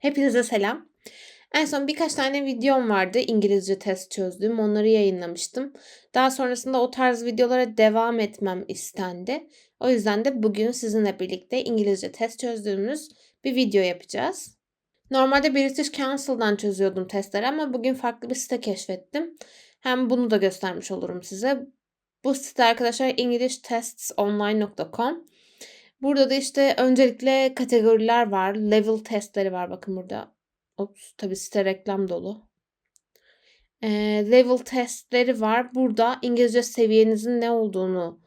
Hepinize selam. En son birkaç tane videom vardı İngilizce test çözdüğüm. Onları yayınlamıştım. Daha sonrasında o tarz videolara devam etmem istendi. O yüzden de bugün sizinle birlikte İngilizce test çözdüğümüz bir video yapacağız. Normalde British Council'dan çözüyordum testleri ama bugün farklı bir site keşfettim. Hem bunu da göstermiş olurum size. Bu site arkadaşlar englishtestsonline.com. Burada da işte öncelikle kategoriler var. Level testleri var bakın burada. Ops tabi site reklam dolu. Ee, level testleri var. Burada İngilizce seviyenizin ne olduğunu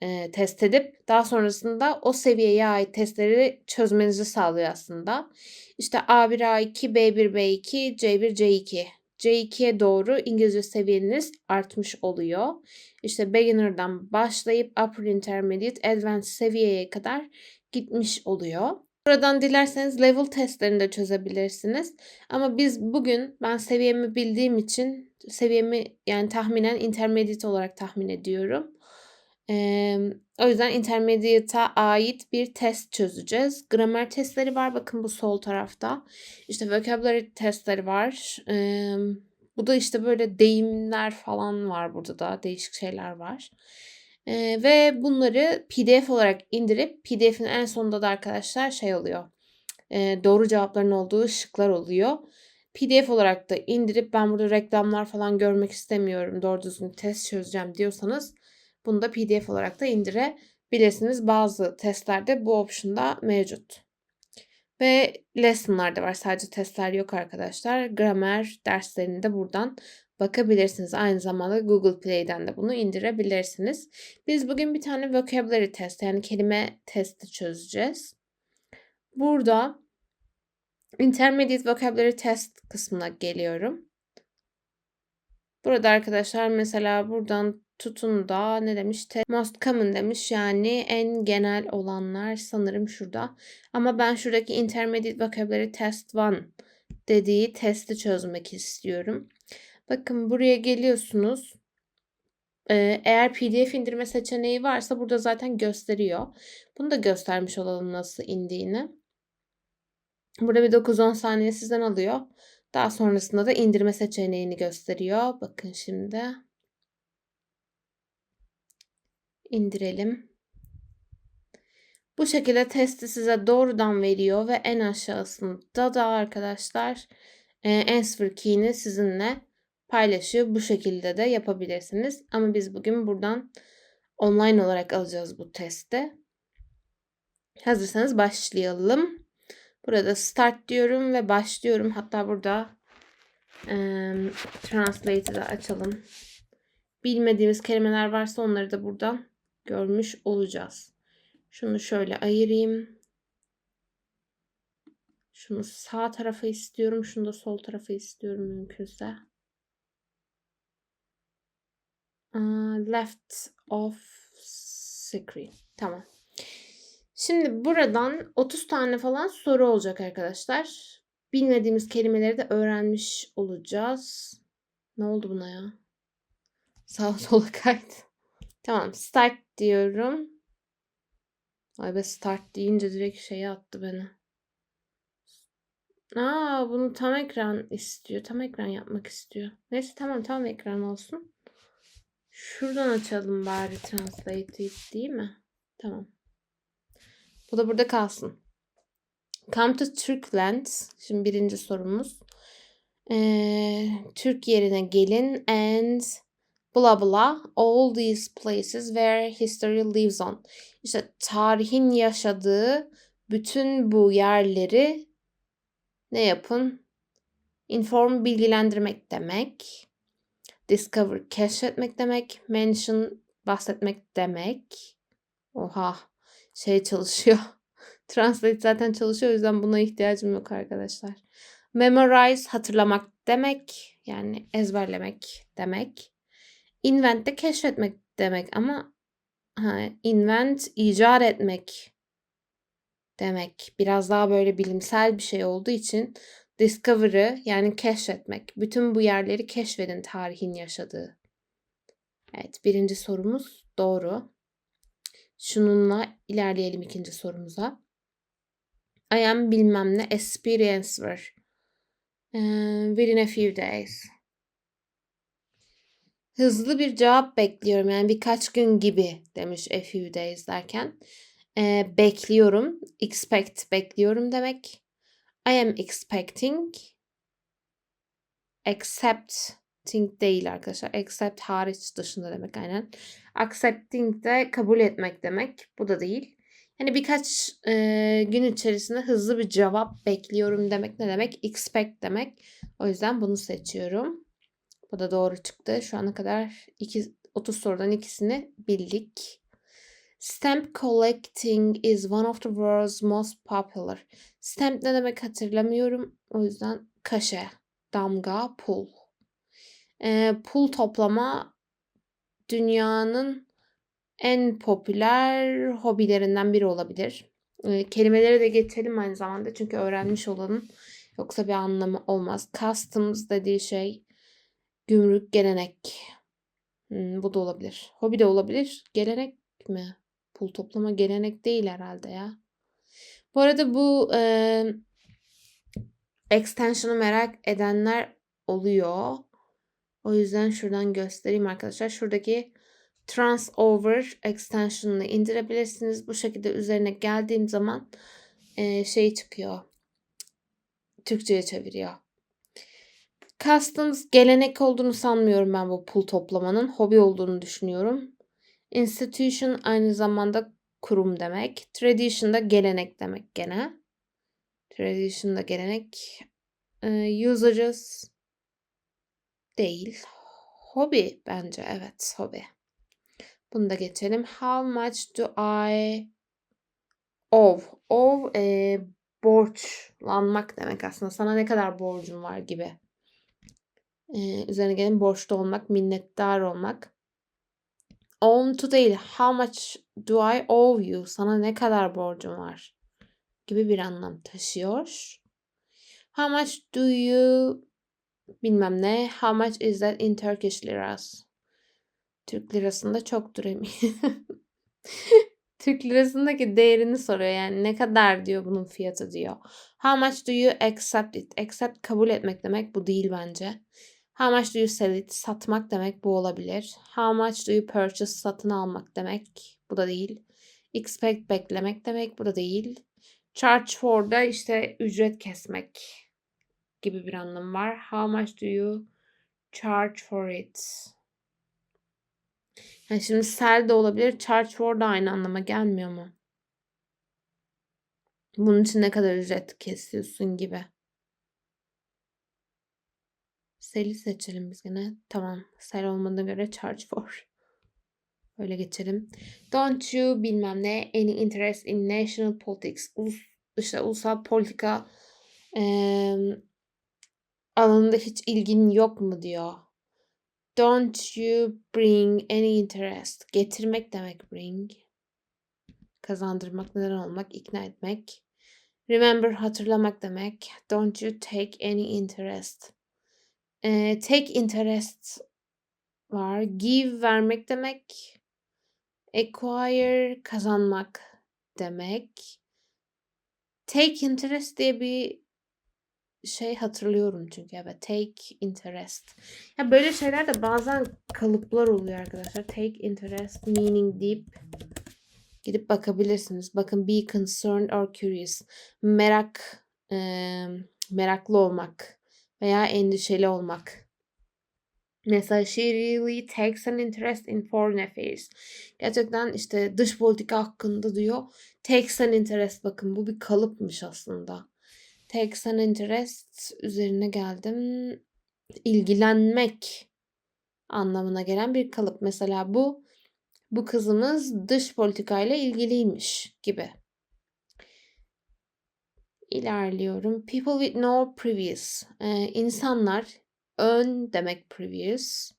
e, test edip daha sonrasında o seviyeye ait testleri çözmenizi sağlıyor aslında. İşte A1, A2, B1, B2, C1, C2. C2'ye doğru İngilizce seviyeniz artmış oluyor. İşte beginner'dan başlayıp upper intermediate, advanced seviyeye kadar gitmiş oluyor. Buradan dilerseniz level testlerini de çözebilirsiniz. Ama biz bugün ben seviyemi bildiğim için seviyemi yani tahminen intermediate olarak tahmin ediyorum. O yüzden intermediate'a ait bir test çözeceğiz. Gramer testleri var bakın bu sol tarafta. İşte vocabulary testleri var. Bu da işte böyle deyimler falan var burada da değişik şeyler var. Ee, ve bunları pdf olarak indirip pdf'in en sonunda da arkadaşlar şey oluyor. E, doğru cevapların olduğu şıklar oluyor. PDF olarak da indirip ben burada reklamlar falan görmek istemiyorum. Doğru düzgün test çözeceğim diyorsanız bunu da PDF olarak da indirebilirsiniz. Bazı testlerde bu option'da mevcut. Ve lesson'lar da var. Sadece testler yok arkadaşlar. Gramer derslerini de buradan bakabilirsiniz. Aynı zamanda Google Play'den de bunu indirebilirsiniz. Biz bugün bir tane vocabulary test yani kelime testi çözeceğiz. Burada intermediate vocabulary test kısmına geliyorum. Burada arkadaşlar mesela buradan tutun da ne demiş? Most common demiş yani en genel olanlar sanırım şurada. Ama ben şuradaki intermediate vocabulary test 1 dediği testi çözmek istiyorum. Bakın buraya geliyorsunuz. Ee, eğer pdf indirme seçeneği varsa burada zaten gösteriyor. Bunu da göstermiş olalım nasıl indiğini. Burada bir 9-10 saniye sizden alıyor. Daha sonrasında da indirme seçeneğini gösteriyor. Bakın şimdi. İndirelim. Bu şekilde testi size doğrudan veriyor ve en aşağısında da arkadaşlar e, answer key'ini sizinle paylaşıyor. Bu şekilde de yapabilirsiniz. Ama biz bugün buradan online olarak alacağız bu testi. Hazırsanız başlayalım. Burada start diyorum ve başlıyorum. Hatta burada e, translate'i de açalım. Bilmediğimiz kelimeler varsa onları da buradan görmüş olacağız. Şunu şöyle ayırayım. Şunu sağ tarafa istiyorum. Şunu da sol tarafa istiyorum mümkünse. left of screen. Tamam. Şimdi buradan 30 tane falan soru olacak arkadaşlar. Bilmediğimiz kelimeleri de öğrenmiş olacağız. Ne oldu buna ya? Sağ sola kaydı. Tamam start diyorum. Ay be start deyince direkt şeye attı beni. Aa bunu tam ekran istiyor. Tam ekran yapmak istiyor. Neyse tamam tam ekran olsun. Şuradan açalım bari translate'i değil mi? Tamam. Bu da burada kalsın. Come to Turkland. Şimdi birinci sorumuz. Ee, Türk yerine gelin and blah blah all these places where history lives on. İşte tarihin yaşadığı bütün bu yerleri ne yapın? Inform bilgilendirmek demek. Discover keşfetmek demek. Mention bahsetmek demek. Oha şey çalışıyor. Translate zaten çalışıyor o yüzden buna ihtiyacım yok arkadaşlar. Memorize hatırlamak demek yani ezberlemek demek. Invent de keşfetmek demek ama ha, invent icat etmek demek. Biraz daha böyle bilimsel bir şey olduğu için discovery yani keşfetmek. Bütün bu yerleri keşfedin tarihin yaşadığı. Evet birinci sorumuz doğru. Şununla ilerleyelim ikinci sorumuza. I am bilmem ne experience var. Eee, within a few days. Hızlı bir cevap bekliyorum. Yani birkaç gün gibi demiş a few days derken. Eee, bekliyorum. Expect bekliyorum demek. I am expecting. Accepting değil arkadaşlar. Accept hariç dışında demek aynen. Accepting de kabul etmek demek. Bu da değil. Yani birkaç eee, gün içerisinde hızlı bir cevap bekliyorum demek ne demek? Expect demek. O yüzden bunu seçiyorum. Bu da doğru çıktı. Şu ana kadar iki, 30 sorudan ikisini bildik. Stamp collecting is one of the world's most popular. Stamp ne demek hatırlamıyorum. O yüzden kaşe, damga, pul. Ee, pul toplama dünyanın en popüler hobilerinden biri olabilir. Ee, kelimeleri de geçelim aynı zamanda çünkü öğrenmiş olalım. Yoksa bir anlamı olmaz. Customs dediği şey gümrük, gelenek. Hmm, bu da olabilir. Hobi de olabilir. Gelenek mi? Pul toplama gelenek değil herhalde ya. Bu arada bu e, extension'ı merak edenler oluyor. O yüzden şuradan göstereyim arkadaşlar. Şuradaki Transover extension'ını indirebilirsiniz. Bu şekilde üzerine geldiğim zaman e, şey çıkıyor. Türkçe'ye çeviriyor. Customs gelenek olduğunu sanmıyorum ben bu pul toplamanın. Hobi olduğunu düşünüyorum. Institution aynı zamanda kurum demek. Tradition da gelenek demek gene. Tradition da gelenek. Ee, usages değil. Hobi bence evet hobi. Bunu da geçelim. How much do I owe? Owe e, borçlanmak demek aslında. Sana ne kadar borcum var gibi. Üzerine gelin borçlu olmak, minnettar olmak. Own to değil. How much do I owe you? Sana ne kadar borcum var? Gibi bir anlam taşıyor. How much do you bilmem ne. How much is that in Turkish liras? Türk lirasında çoktur eminim. Türk lirasındaki değerini soruyor yani ne kadar diyor bunun fiyatı diyor. How much do you accept it? Accept kabul etmek demek bu değil bence. How much do you sell it? Satmak demek bu olabilir. How much do you purchase? Satın almak demek. Bu da değil. Expect beklemek demek. Bu da değil. Charge for da işte ücret kesmek gibi bir anlam var. How much do you charge for it? Yani şimdi sell de olabilir. Charge for da aynı anlama gelmiyor mu? Bunun için ne kadar ücret kesiyorsun gibi. Sel'i seçelim biz yine. Tamam. Sel olmadığına göre charge for. Öyle geçelim. Don't you bilmem ne any interest in national politics. Ulus, işte ulusal politika e, alanında hiç ilgin yok mu diyor. Don't you bring any interest. Getirmek demek bring. Kazandırmak, neden olmak, ikna etmek. Remember hatırlamak demek. Don't you take any interest. Ee, take interest var. Give vermek demek. Acquire kazanmak demek. Take interest diye bir şey hatırlıyorum çünkü evet take interest. Ya böyle şeyler de bazen kalıplar oluyor arkadaşlar. Take interest meaning deep. Gidip bakabilirsiniz. Bakın be concerned or curious. Merak, e, meraklı olmak veya endişeli olmak. Mesela she really takes an interest in foreign affairs. Gerçekten işte dış politika hakkında diyor. Takes an interest bakın bu bir kalıpmış aslında. Takes an interest üzerine geldim. İlgilenmek anlamına gelen bir kalıp. Mesela bu bu kızımız dış politikayla ilgiliymiş gibi. İlerliyorum. People with no previous. Ee, insanlar ön demek previous.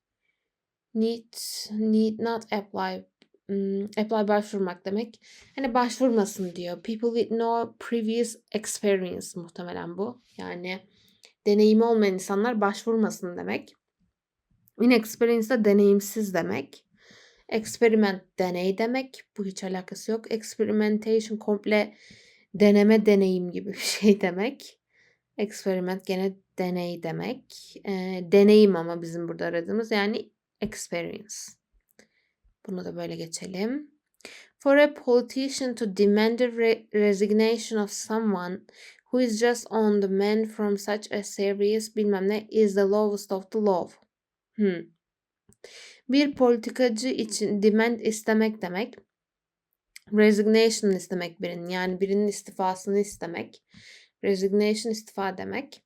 Need, need not apply. Hmm, apply başvurmak demek. Hani başvurmasın diyor. People with no previous experience muhtemelen bu. Yani deneyimi olmayan insanlar başvurmasın demek. Inexperience de deneyimsiz demek. Experiment deney demek. Bu hiç alakası yok. Experimentation komple deneme deneyim gibi bir şey demek. Experiment gene deney demek. Eee, deneyim ama bizim burada aradığımız yani experience. Bunu da böyle geçelim. For a politician to demand the re- resignation of someone who is just on the mend from such a serious bilmem ne is the lowest of the low. Hmm. Bir politikacı için demand istemek demek. Resignation istemek birinin yani birinin istifasını istemek. Resignation istifa demek.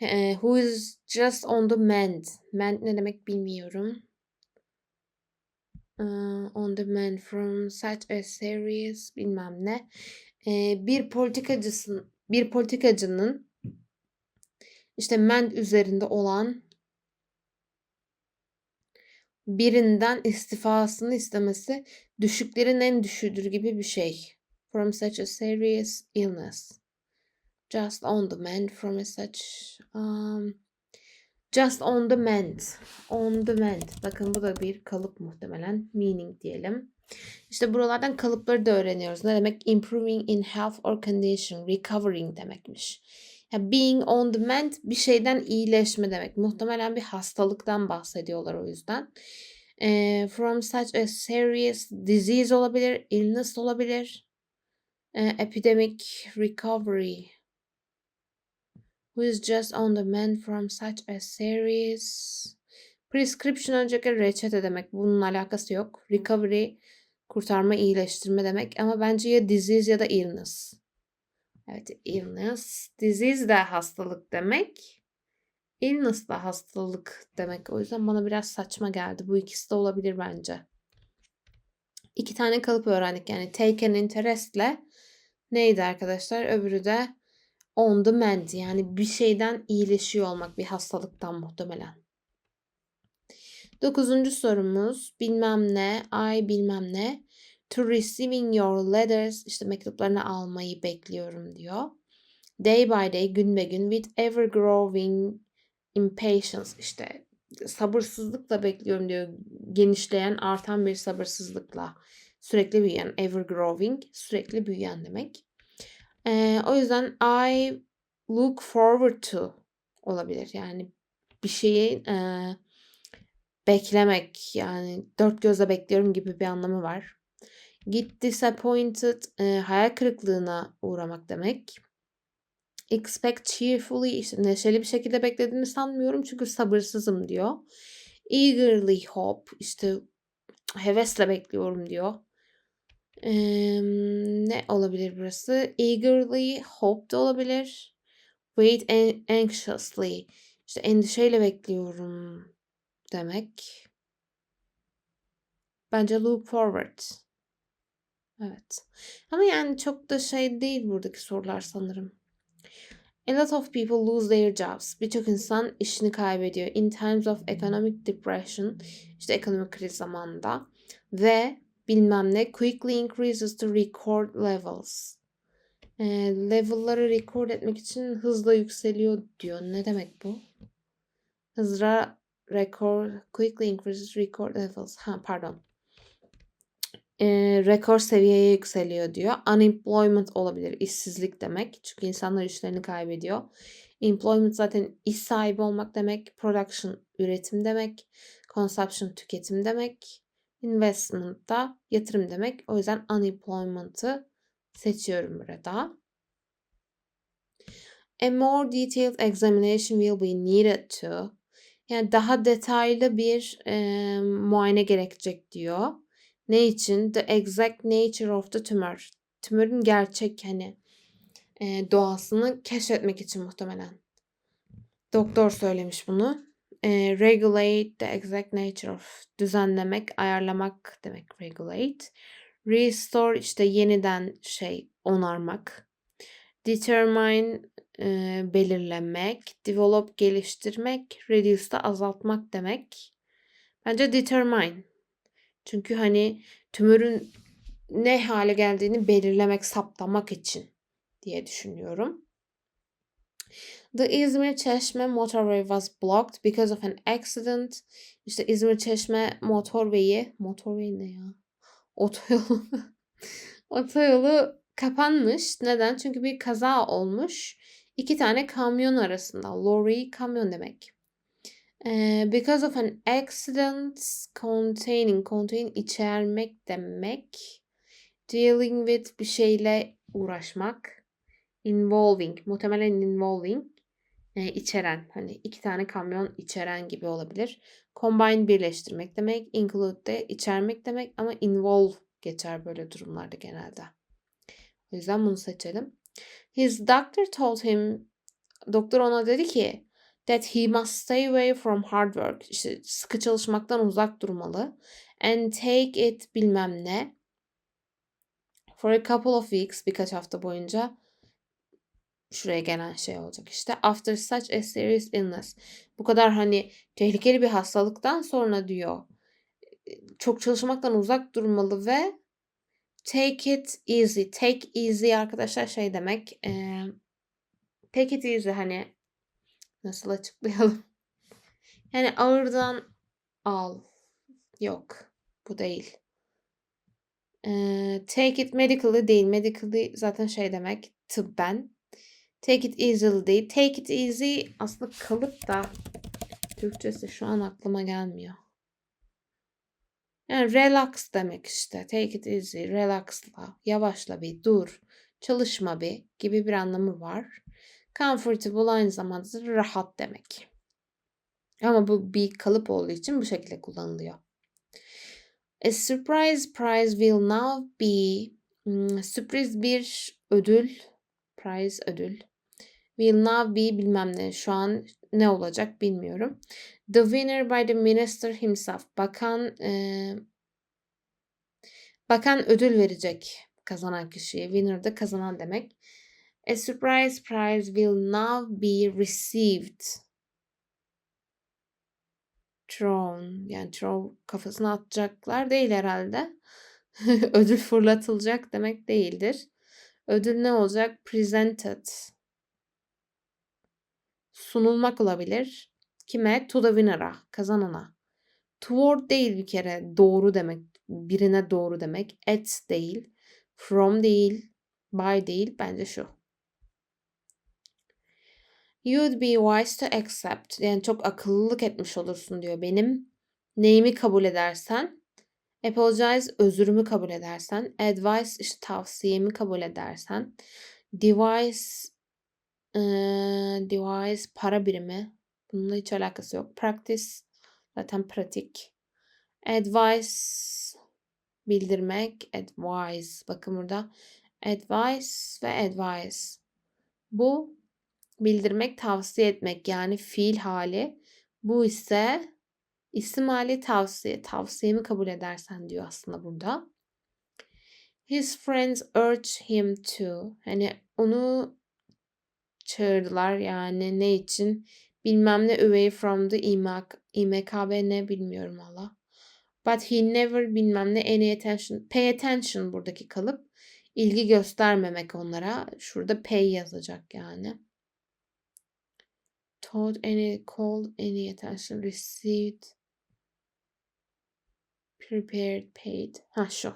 Eee, who is just on the mend. Mend ne demek bilmiyorum. Eee, on the mend from such a serious bilmem ne. Eee, bir politikacısın bir politikacının işte mend üzerinde olan birinden istifasını istemesi düşüklerin en düşüğüdür gibi bir şey. From such a serious illness. Just on the mend from a such um, just on the mend. On the mend. Bakın bu da bir kalıp muhtemelen. Meaning diyelim. İşte buralardan kalıpları da öğreniyoruz. Ne demek? Improving in health or condition. Recovering demekmiş. Ya being on the mend bir şeyden iyileşme demek. Muhtemelen bir hastalıktan bahsediyorlar o yüzden. From such a serious disease olabilir, illness olabilir. Epidemic recovery. Who is just on the mend from such a serious prescription önceki reçete demek. Bunun alakası yok. Recovery kurtarma, iyileştirme demek ama bence ya disease ya da illness. Evet, illness. Disease de hastalık demek. Illness da hastalık demek. O yüzden bana biraz saçma geldi. Bu ikisi de olabilir bence. İki tane kalıp öğrendik. Yani take an interest'le neydi arkadaşlar? Öbürü de on the. Yani bir şeyden iyileşiyor olmak. Bir hastalıktan muhtemelen. Dokuzuncu sorumuz. Bilmem ne. I bilmem ne. To receiving your letters. işte mektuplarını almayı bekliyorum diyor. Day by day, gün be gün with ever growing impatience. işte sabırsızlıkla bekliyorum diyor. Genişleyen, artan bir sabırsızlıkla. Sürekli büyüyen. Ever growing. Sürekli büyüyen demek. Ee, o yüzden I look forward to olabilir. Yani bir şeyi e, beklemek yani dört gözle bekliyorum gibi bir anlamı var. Get disappointed e, hayal kırıklığına uğramak demek. Expect cheerfully işte neşeli bir şekilde beklediğini sanmıyorum çünkü sabırsızım diyor. Eagerly hope işte hevesle bekliyorum diyor. Eee, ne olabilir burası? Eagerly hope da olabilir. Wait an- anxiously işte endişeyle bekliyorum demek. Bence look forward. Evet. Ama yani çok da şey değil buradaki sorular sanırım. A lot of people lose their jobs. Birçok insan işini kaybediyor. In times of economic depression, işte ekonomik kriz zamanında. Ve bilmem ne quickly increases to record levels. E, level'ları record etmek için hızla yükseliyor diyor. Ne demek bu? Hızla record, quickly increases record levels. Ha pardon. E, rekor seviyeye yükseliyor diyor. Unemployment olabilir. işsizlik demek. Çünkü insanlar işlerini kaybediyor. Employment zaten iş sahibi olmak demek. Production üretim demek. Consumption tüketim demek. Investment da yatırım demek. O yüzden unemployment'ı seçiyorum burada. A more detailed examination will be needed to. Yani daha detaylı bir e, muayene gerekecek diyor. Ne için? The exact nature of the tumor. Tümörün gerçek hani e, doğasını keşfetmek için muhtemelen. Doktor söylemiş bunu. E, regulate the exact nature of düzenlemek, ayarlamak demek regulate. Restore işte yeniden şey onarmak. Determine e, belirlemek. Develop geliştirmek. Reduce da azaltmak demek. Bence determine. Çünkü hani tümörün ne hale geldiğini belirlemek, saptamak için diye düşünüyorum. The İzmir Çeşme motorway was blocked because of an accident. İşte İzmir Çeşme motorway'i, motorway ne ya? Otoyolu. Otoyolu Kapanmış. Neden? Çünkü bir kaza olmuş. İki tane kamyon arasında. Lorry kamyon demek. Because of an accident containing, contain içermek demek. Dealing with bir şeyle uğraşmak. Involving, muhtemelen involving e, içeren. Hani iki tane kamyon içeren gibi olabilir. Combine birleştirmek demek. Include de içermek demek ama involve geçer böyle durumlarda genelde. O yüzden bunu seçelim. His doctor told him doktor ona dedi ki that he must stay away from hard work. İşte sıkı çalışmaktan uzak durmalı. And take it bilmem ne. For a couple of weeks birkaç hafta boyunca şuraya gelen şey olacak işte. After such a serious illness. Bu kadar hani tehlikeli bir hastalıktan sonra diyor. Çok çalışmaktan uzak durmalı ve take it easy. Take easy arkadaşlar şey demek. E, take it easy hani nasıl açıklayalım? Yani ağırdan al. Yok. Bu değil. Ee, take it medically değil. Medically zaten şey demek tıbben. Take it easily değil. Take it easy aslında kalıp da Türkçesi şu an aklıma gelmiyor. Yani relax demek işte. Take it easy, relaxla, yavaşla bir, dur, çalışma bir gibi bir anlamı var. Comfortable aynı zamanda rahat demek. Ama bu bir kalıp olduğu için bu şekilde kullanılıyor. A surprise prize will now be hmm, sürpriz bir ödül prize ödül will now be bilmem ne şu an ne olacak bilmiyorum. The winner by the minister himself. Bakan e, bakan ödül verecek kazanan kişiye. Winner de kazanan demek. A surprise prize will now be received. Thrown. Yani throw kafasına atacaklar değil herhalde. ödül fırlatılacak demek değildir. Ödül ne olacak? Presented sunulmak olabilir. Kime? To the winner'a, kazanana. Toward değil bir kere doğru demek. Birine doğru demek. At değil. From değil. By değil. Bence şu. You'd be wise to accept. Yani çok akıllılık etmiş olursun diyor benim. Neyimi kabul edersen. Apologize özürümü kabul edersen. Advice işte tavsiyemi kabul edersen. Device Eee, device para birimi. Bununla hiç alakası yok. Practice zaten pratik. Advice bildirmek. Advise. Bakın burada. Advice ve advice. Bu bildirmek, tavsiye etmek yani fiil hali. Bu ise isim hali tavsiye. Tavsiyemi kabul edersen diyor aslında burada. His friends urge him to. Hani onu çağırdılar yani ne için bilmem ne away from the imak imkb ne bilmiyorum valla. But he never bilmem ne any attention pay attention buradaki kalıp ilgi göstermemek onlara. Şurada pay yazacak yani. Told any called any attention received prepared paid. Ha şu.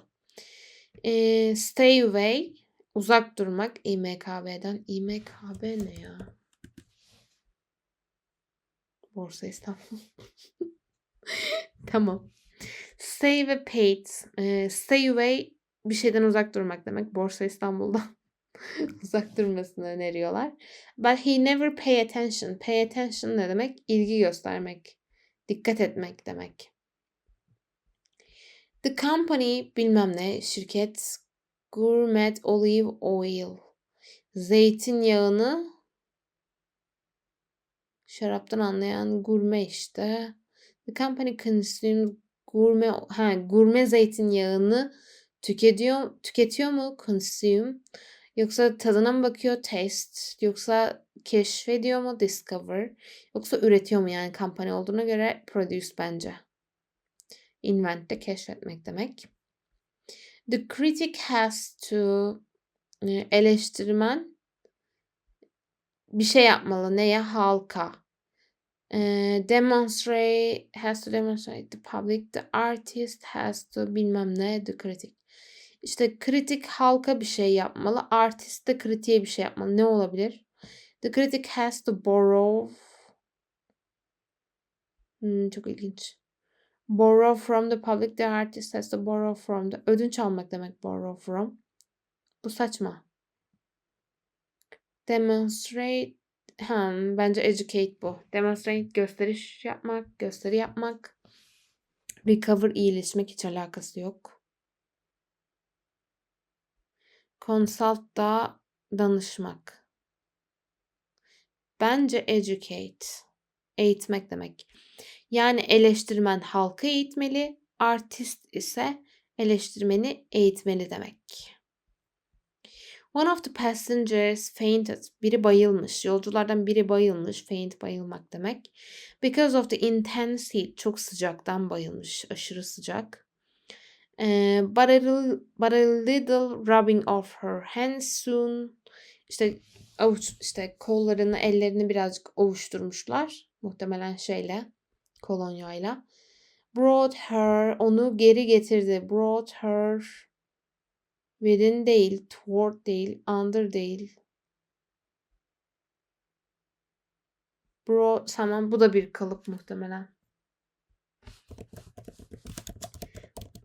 Ee, stay away Uzak durmak İMKB'den. İMKB ne ya? Borsa İstanbul. tamam. Stay ve paid. Ee, stay away bir şeyden uzak durmak demek. Borsa İstanbul'dan uzak durmasını öneriyorlar. But he never pay attention. Pay attention ne demek? İlgi göstermek. Dikkat etmek demek. The company bilmem ne şirket Gourmet olive oil. Zeytinyağını şaraptan anlayan gurme işte. The company consumes gurme ha gurme zeytinyağını tüketiyor tüketiyor mu consume yoksa tadına mı bakıyor taste yoksa keşfediyor mu discover yoksa üretiyor mu yani kampanya olduğuna göre produce bence. Invent de keşfetmek demek. The critic has to e, eleştirmen bir şey yapmalı. Neye? Halka. E, demonstrate has to demonstrate the public. The artist has to bilmem ne. The critic. İşte kritik halka bir şey yapmalı. Artist de kritiğe bir şey yapmalı. Ne olabilir? The critic has to borrow. Hmm, çok ilginç. Borrow from the public. The artist has to borrow from the. Ödünç almak demek borrow from. Bu saçma. Demonstrate. Hmm, bence educate bu. Demonstrate gösteriş yapmak, gösteri yapmak. Recover iyileşmek hiç alakası yok. Consult da danışmak. Bence educate. Eğitmek demek. Yani eleştirmen halkı eğitmeli, artist ise eleştirmeni eğitmeli demek. One of the passengers fainted. Biri bayılmış. Yolculardan biri bayılmış. Faint bayılmak demek. Because of the intense heat. Çok sıcaktan bayılmış. Aşırı sıcak. But, a little, but a little rubbing of her hands soon. İşte avuç, işte kollarını, ellerini birazcık ovuşturmuşlar. Muhtemelen şeyle, kolonyayla. Brought her, onu geri getirdi. Brought her within değil, toward değil, under değil. Brought, tamam bu da bir kalıp muhtemelen.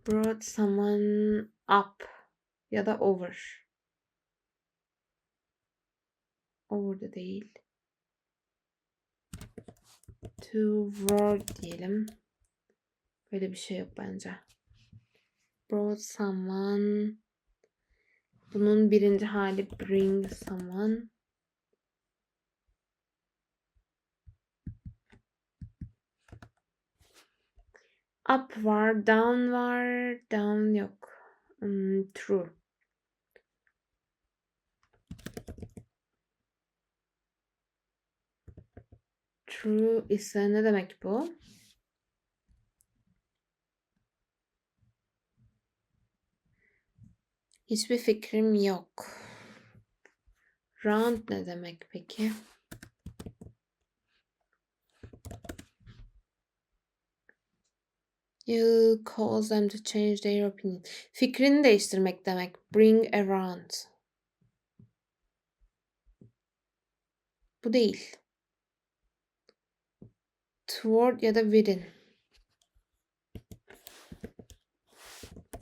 Brought someone up ya da over. Over da değil. Toward diyelim. Böyle bir şey yok bence. Brought someone. Bunun birinci hali bring someone. Up var, down var, down yok. Hmm, true. True ise ne demek bu? Hiçbir fikrim yok. Round ne demek peki? You cause them to change their opinion. Fikrini değiştirmek demek. Bring around. Bu değil. Toward ya da within.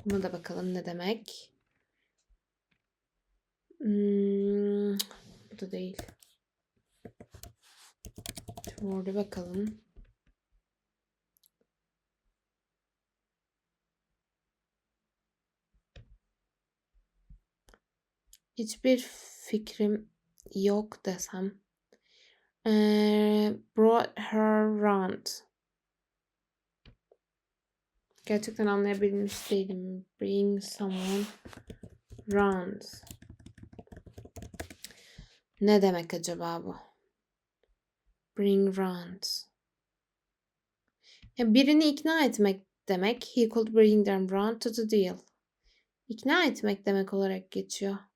Buna da bakalım ne demek. Hmm, bu da değil. Toward'a bakalım. Hiçbir fikrim yok desem. Ee, brought her round. Gerçekten anlayabilmiş değilim. Bring someone round. Ne demek acaba bu? Bring round. Ya birini ikna etmek demek. He could bring them round to the deal. İkna etmek demek olarak geçiyor.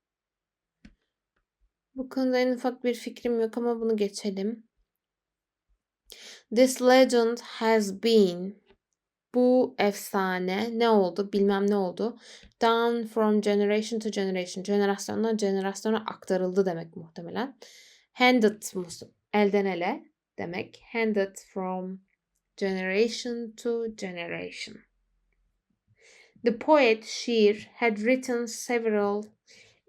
Bu konuda en ufak bir fikrim yok ama bunu geçelim. This legend has been bu efsane ne oldu bilmem ne oldu. Down from generation to generation. Jenerasyondan jenerasyona aktarıldı demek muhtemelen. Handed elden ele demek. Handed from generation to generation. The poet şiir had written several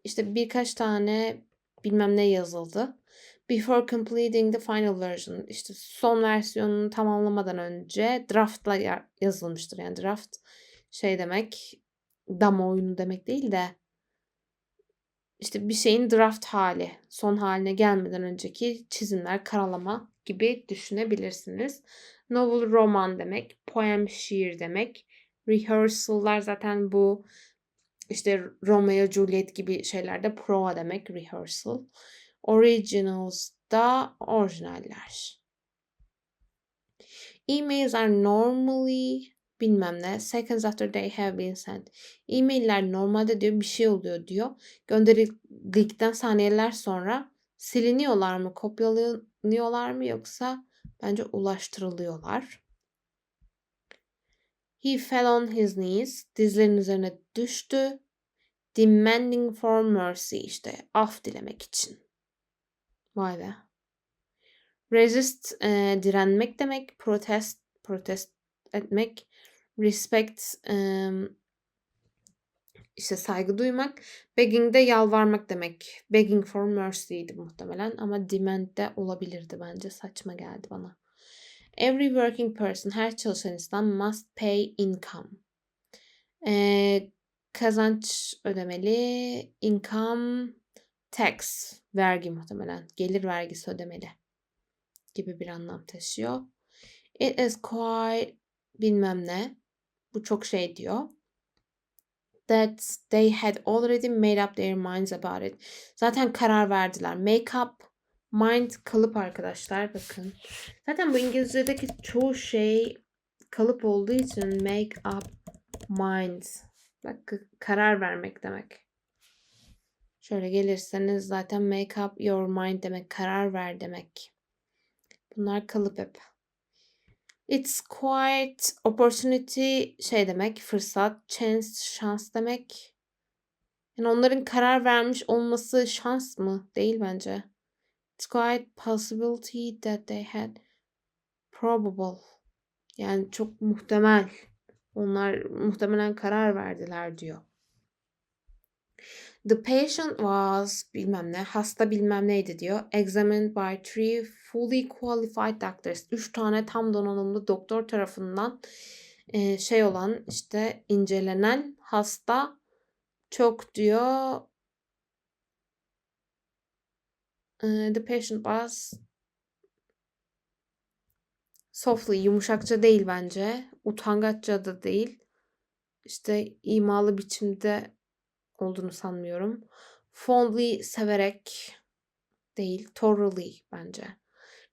işte birkaç tane bilmem ne yazıldı. Before completing the final version. işte son versiyonunu tamamlamadan önce draftla yazılmıştır. Yani draft şey demek dama oyunu demek değil de işte bir şeyin draft hali, son haline gelmeden önceki çizimler, karalama gibi düşünebilirsiniz. Novel roman demek, poem şiir demek. Rehearsal'lar zaten bu işte Romeo Juliet gibi şeylerde prova demek rehearsal. Originals da orijinaller. Emails are normally bilmem ne seconds after they have been sent. E-mailler normalde diyor bir şey oluyor diyor. Gönderildikten saniyeler sonra siliniyorlar mı, kopyalanıyorlar mı yoksa bence ulaştırılıyorlar. He fell on his knees. Dizlerinin üzerine düştü. Demanding for mercy işte af dilemek için. Vay be. Resist e, direnmek demek. Protest protest etmek. Respect e, işte saygı duymak. Begging de yalvarmak demek. Begging for mercy'ydi muhtemelen ama demand de olabilirdi bence. Saçma geldi bana. Every working person, her çalışan insan must pay income. Ee, kazanç ödemeli. Income tax, vergi muhtemelen. Gelir vergisi ödemeli gibi bir anlam taşıyor. It is quite bilmem ne. Bu çok şey diyor that they had already made up their minds about it. Zaten karar verdiler. Make up, mind kalıp arkadaşlar bakın. Zaten bu İngilizce'deki çoğu şey kalıp olduğu için make up mind. Bak karar vermek demek. Şöyle gelirseniz zaten make up your mind demek, karar ver demek. Bunlar kalıp hep. It's quite opportunity şey demek, fırsat, chance, şans demek. Yani onların karar vermiş olması şans mı? Değil bence. It's quite possibility that they had probable. Yani çok muhtemel. Onlar muhtemelen karar verdiler diyor. The patient was bilmem ne, hasta bilmem neydi diyor. Examined by three fully qualified doctors. Üç tane tam donanımlı doktor tarafından e, şey olan işte incelenen hasta çok diyor. E, the patient was softly, yumuşakça değil bence. Utangaçça da değil. İşte imalı biçimde olduğunu sanmıyorum. Fondly severek değil, thoroughly bence.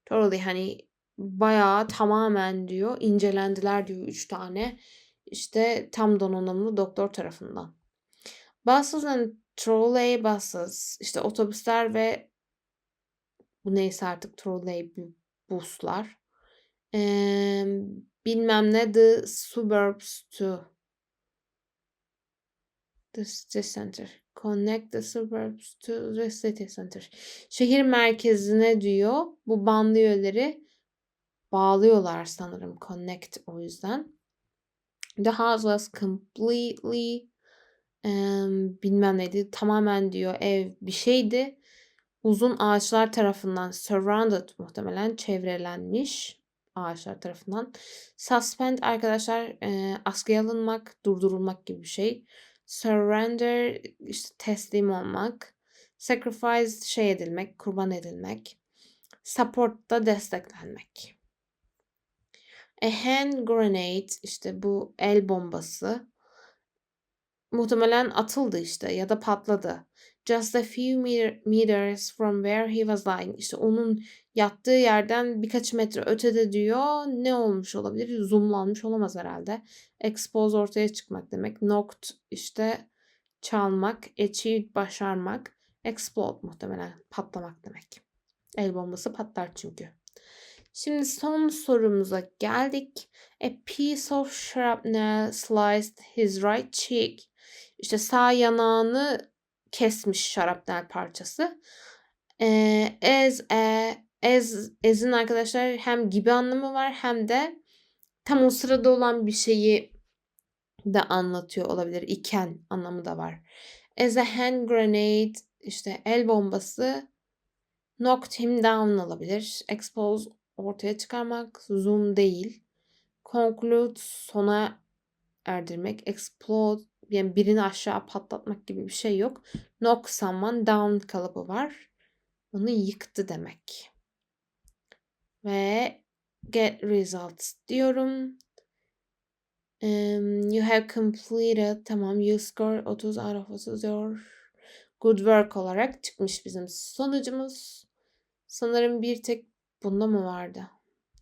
Thoroughly hani bayağı tamamen diyor, incelendiler diyor üç tane. İşte tam donanımlı doktor tarafından. Buses and trolley buses, işte otobüsler ve bu neyse artık trolley buslar. Ee, bilmem ne the suburbs to the city center. Connect the suburbs to the city center. Şehir merkezine diyor. Bu banliyöleri bağlıyorlar sanırım. Connect o yüzden. The house was completely um, bilmem neydi. Tamamen diyor ev bir şeydi. Uzun ağaçlar tarafından surrounded muhtemelen çevrelenmiş ağaçlar tarafından. Suspend arkadaşlar e, askıya alınmak, durdurulmak gibi bir şey. Surrender işte teslim olmak. Sacrifice şey edilmek, kurban edilmek. Support da desteklenmek. A hand grenade işte bu el bombası. Muhtemelen atıldı işte ya da patladı. Just a few meters from where he was lying. İşte onun yattığı yerden birkaç metre ötede diyor. Ne olmuş olabilir? Zoomlanmış olamaz herhalde. Expose ortaya çıkmak demek. Knocked işte çalmak. Achieved başarmak. Explode muhtemelen patlamak demek. El bombası patlar çünkü. Şimdi son sorumuza geldik. A piece of shrapnel sliced his right cheek. İşte sağ yanağını kesmiş şarapnel parçası. Ee, as a as as'in arkadaşlar hem gibi anlamı var hem de tam o sırada olan bir şeyi de anlatıyor olabilir. İken anlamı da var. As a hand grenade işte el bombası knocked him down olabilir. Expose ortaya çıkarmak, zoom değil. Conclude sona erdirmek. Explode yani birini aşağı patlatmak gibi bir şey yok. Knock someone down kalıbı var. Onu yıktı demek. Ve get results diyorum. Um, you have completed. Tamam. You score 30 out of 30 your good work olarak çıkmış bizim sonucumuz. Sanırım bir tek bunda mı vardı?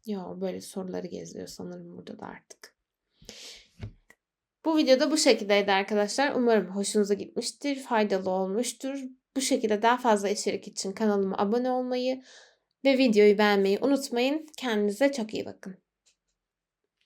Ya böyle soruları geziyor sanırım burada da artık. Bu videoda bu şekildeydi arkadaşlar. Umarım hoşunuza gitmiştir, faydalı olmuştur. Bu şekilde daha fazla içerik için kanalıma abone olmayı ve videoyu beğenmeyi unutmayın. Kendinize çok iyi bakın.